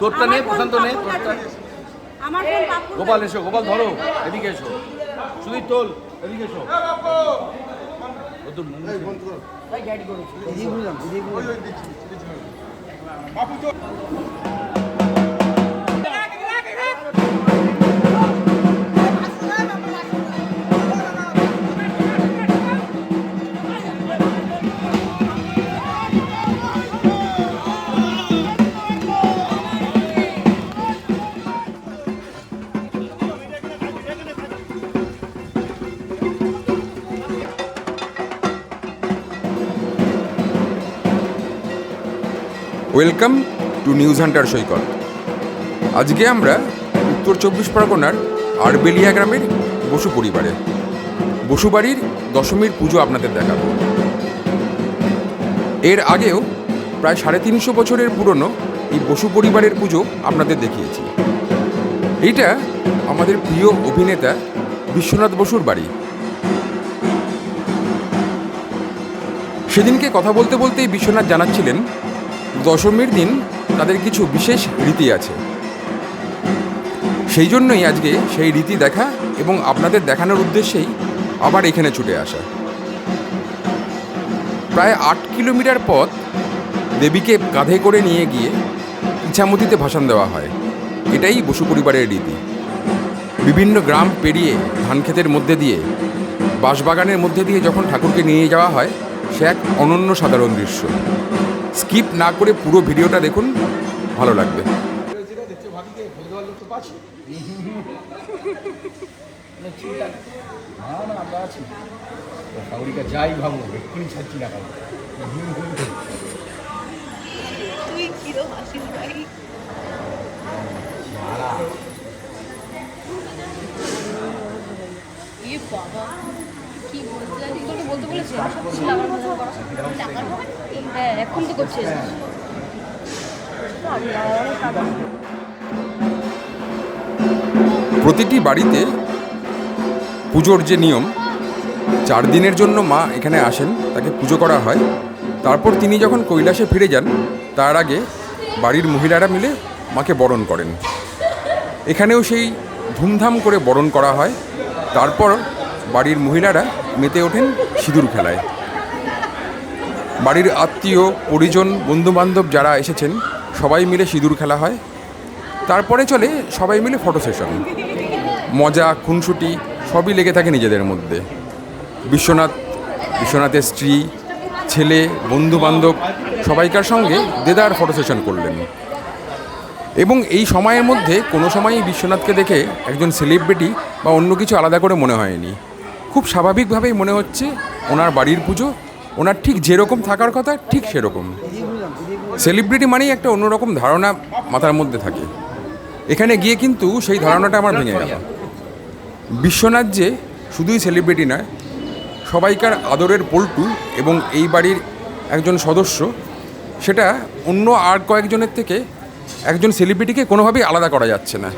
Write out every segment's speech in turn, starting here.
তোরটা নে প্রশান্ত নে গোপাল এসো গোপাল ধরো এদিকে এসো সুদীপ তোল এদিকে এসো ও welcome to news hunter Saikat. আজকে আমরা উত্তর চব্বিশ পরগনার আরবেলিয়া গ্রামের বসু পরিবারে। বসু বাড়ির দশমীর পুজো আপনাদের দেখাবো। এর আগেও প্রায় সাড়ে তিনশো বছরের পুরনো এই বসু পরিবারের পুজো আপনাদের দেখিয়েছি। এইটা আমাদের প্রিয় অভিনেতা বিশ্বনাথ বসুর বাড়ি। সেদিনকে কথা বলতে বলতেই বিশ্বনাথ জানাচ্ছিলেন দশমীর দিন তাদের কিছু বিশেষ রীতি আছে। সেই জন্যই আজকে সেই রীতি দেখা এবং আপনাদের দেখানোর উদ্দেশ্যেই আবার এখানে ছুটে আসা। প্রায় আট কিলোমিটার পথ দেবীকে কাঁধে করে নিয়ে গিয়ে ইছামতিতে ভাষণ দেওয়া হয়। এটাই বসু পরিবারের রীতি। বিভিন্ন গ্রাম পেরিয়ে ধান ক্ষেতের মধ্যে দিয়ে, বাঁশবাগানের মধ্যে দিয়ে যখন ঠাকুরকে নিয়ে যাওয়া হয়, সে এক অনন্য সাধারণ দৃশ্য। স্কিপ না করে পুরো ভিডিওটা দেখুন ভালো লাগবে। যাই ভাবো এক্ষুনি ছাড়ছি না তুই কিরম হাসিস ভাই ইয়ে বাবা। হ্যাঁ প্রতিটি বাড়িতে পুজোর যে নিয়ম, চার দিনের জন্য মা এখানে আসেন, তাকে পুজো করা হয়। তারপর তিনি যখন কৈলাসে ফিরে যান, তার আগে বাড়ির মহিলারা মিলে মাকে বরণ করেন। এখানেও সেই ধুমধাম করে বরণ করা হয়। তারপর বাড়ির মহিলারা মেতে ওঠেন সিঁদুর খেলায়। বাড়ির আত্মীয়, পরিজন, বন্ধুবান্ধব যারা এসেছেন, সবাই মিলে সিঁদুর খেলা হয়। তারপরে চলে সবাই মিলে ফটো সেশন। মজা, খুনসুটি, সবই লেগে থাকে নিজেদের মধ্যে। বিশ্বনাথ, বিশ্বনাথের স্ত্রী, ছেলে বন্ধু বান্ধব সবাইকার সঙ্গে দেদার ফটো সেশন করলেন। এবং এই সময়ের মধ্যে কোনো সময়ই বিশ্বনাথকে দেখে একজন সেলিব্রিটি বা অন্য কিছু আলাদা করে মনে হয়নি। খুব স্বাভাবিকভাবেই মনে হচ্ছে ওনার বাড়ির পুজো, ওনার ঠিক যেরকম থাকার কথা ঠিক সেরকম। সেলিব্রিটি মানেই একটা অন্যরকম ধারণা মাথার মধ্যে থাকে। এখানে গিয়ে কিন্তু সেই ধারণাটা আমার ভেঙে গেল। বিশ্বনাথ যে শুধুই সেলিব্রিটি নয়, সবাইকার আদরের পল্টু এবং এই বাড়ির একজন সদস্য, সেটা অন্য আর কয়েকজনের থেকে একজন সেলিব্রিটিকে কোনোভাবেই আলাদা করা যাচ্ছে না।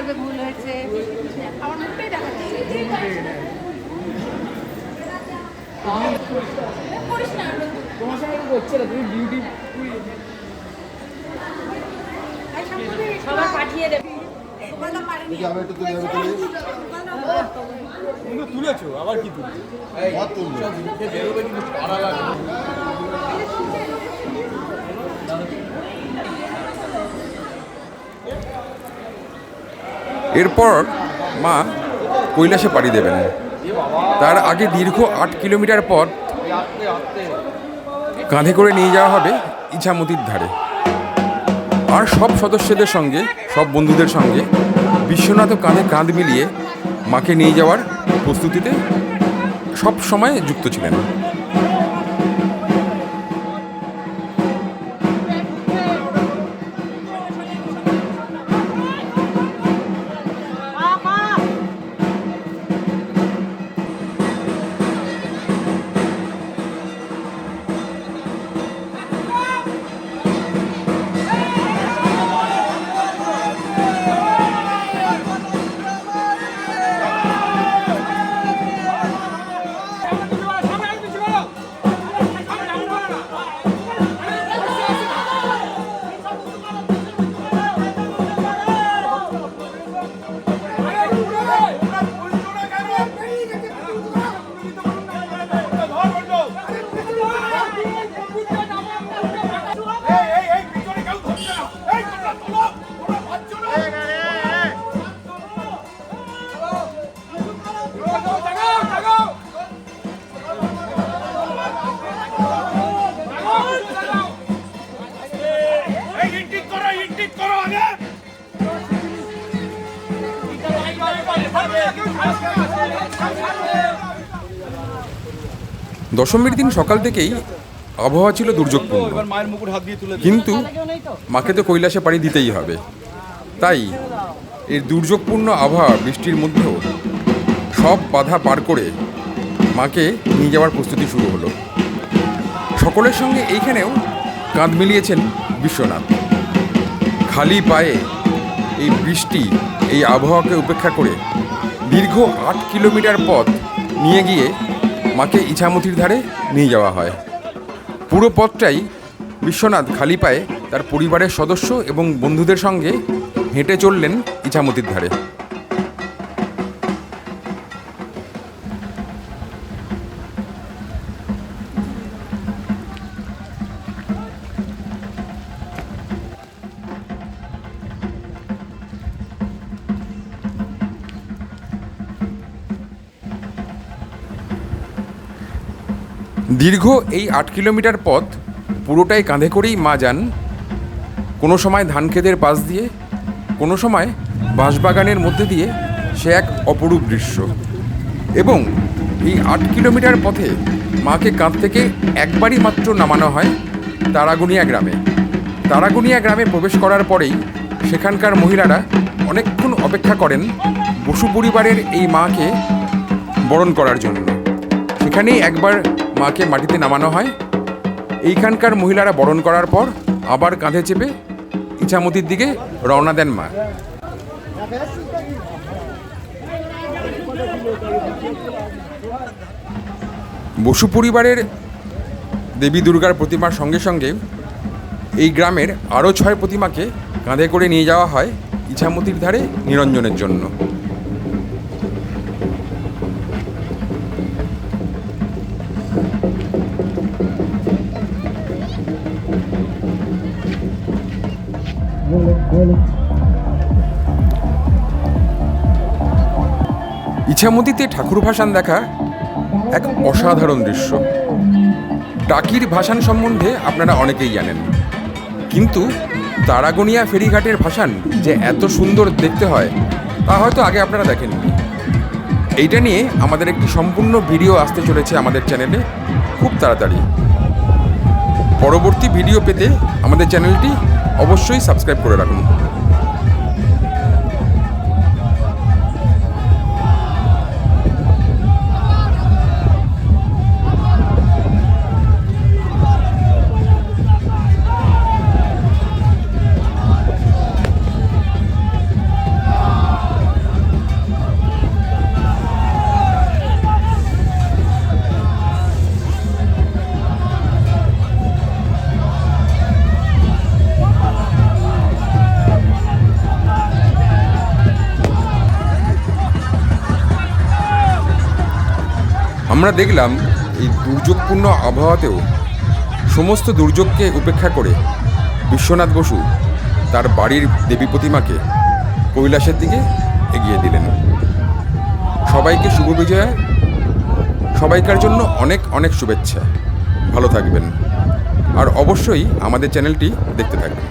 আবার ভুল হয়েছে। আমার মুখটাই দেখা যাচ্ছে। সবার পাঠিয়ে দেবে। তুলেছো আবার কি তুলছো বেরোবে কিন্তু পাড়া লাগে এরপর মা কৈলাসে পাড়ি দেবেন। তার আগে দীর্ঘ আট কিলোমিটার পথ কাঁধে করে নিয়ে যাওয়া হবে ইছামতির ধারে। আর সব সদস্যদের সঙ্গে, সব বন্ধুদের সঙ্গে বিশ্বনাথও কাঁধে কাঁধ মিলিয়ে মাকে নিয়ে যাওয়ার প্রস্তুতিতে সব সময় যুক্ত ছিলেন। দশমীর দিন সকাল থেকেই আবহাওয়া ছিল দুর্যোগপূর্ণ। কিন্তু মাকে তো কৈলাসে পাড়ি দিতেই হবে। তাই এই দুর্যোগপূর্ণ আবহাওয়া বৃষ্টির মধ্যেও সব বাধা পার করে মাকে নিয়ে যাওয়ার প্রস্তুতি শুরু হলো। সকলের সঙ্গে এইখানেও কাঁধ মিলিয়েছেন বিশ্বনাথ। খালি পায়ে এই বৃষ্টি এই আবহাওয়াকে উপেক্ষা করে দীর্ঘ আট কিলোমিটার পথ নিয়ে গিয়ে মাকে ইছামতির ধারে নিয়ে যাওয়া হয়। পুরো পথটাই বিশ্বনাথ খালি পায়ে তার পরিবারের সদস্য এবং বন্ধুদের সঙ্গে হেঁটে চললেন ইছামতির ধারে। দীর্ঘ এই আট কিলোমিটার পথ পুরোটাই কাঁধে করেই মা যান। কোনো সময় ধান ক্ষেতের পাশ দিয়ে, কোনো সময় বাঁশবাগানের মধ্যে দিয়ে সে এক অপরূপ দৃশ্য। এবং এই আট কিলোমিটার পথে মাকে কাঁধ থেকে একবারই মাত্র নামানো হয় তারাগুনিয়া গ্রামে। তারাগুনিয়া গ্রামে প্রবেশ করার পরেই সেখানকার মহিলারা অনেকক্ষণ অপেক্ষা করেন বসু পরিবারের এই মাকে বরণ করার জন্য। সেখানেই একবার মাকে মাটিতে নামানো হয়। এইখানকার মহিলারা বরণ করার পর আবার কাঁধে চেপে ইছামতির দিকে রওনা দেন মা। বসু পরিবারের দেবী দুর্গার প্রতিমার সঙ্গে সঙ্গে এই গ্রামের আরও ছয় প্রতিমাকে কাঁধে করে নিয়ে যাওয়া হয় ইছামতির ধারে নিরঞ্জনের জন্য। ইছামতিতে ঠাকুর ভাসান দেখা এক অসাধারণ দৃশ্য। টাকির ভাসান সম্বন্ধে আপনারা অনেকেই জানেন। কিন্তু তারাগনিয়া ফেরিঘাটের ভাসান যে এত সুন্দর দেখতে হয়, তা হয়তো আগে আপনারা দেখেননি। এইটা নিয়ে আমাদের একটি সম্পূর্ণ ভিডিও আসতে চলেছে আমাদের চ্যানেলে। খুব তাড়াতাড়ি। পরবর্তী ভিডিও পেতে আমাদের চ্যানেলটি অবশ্যই সাবস্ক্রাইব করে রাখুন। আমরা দেখলাম এই দুর্যোগপূর্ণ আবহাওয়াতেও সমস্ত দুর্যোগকে উপেক্ষা করে বিশ্বনাথ বসু তার বাড়ির দেবী প্রতিমাকে কৈলাসের দিকে এগিয়ে দিলেন। সবাইকে শুভ বিজয়া। সবাইকার জন্য অনেক অনেক শুভেচ্ছা। ভালো থাকবেন। আর অবশ্যই আমাদের চ্যানেলটি দেখতে থাকবেন।